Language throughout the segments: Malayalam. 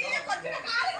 Iya, gua.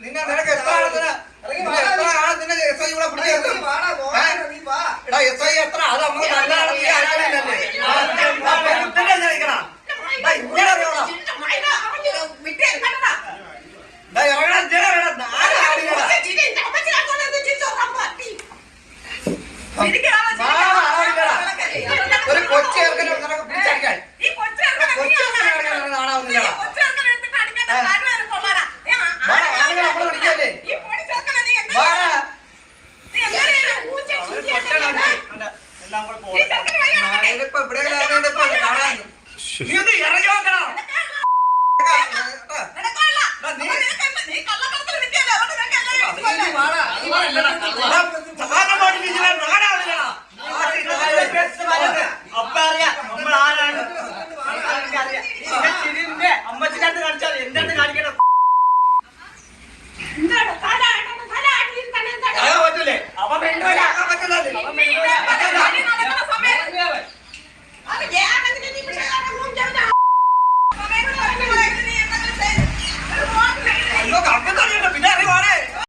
നിന്നെ നിനക്ക് എത്ര എല്ലാം കൂടെ അപ്പ അറിയാം നമ്മൾ ആരാണ് അമ്മച്ചിനകത്ത് കാണിച്ചാൽ എന്റെ അടുത്ത് കാണിക്കണം പറ്റൂലേ അവൻ പറ്റില്ല അവൻ പറ്റില്ല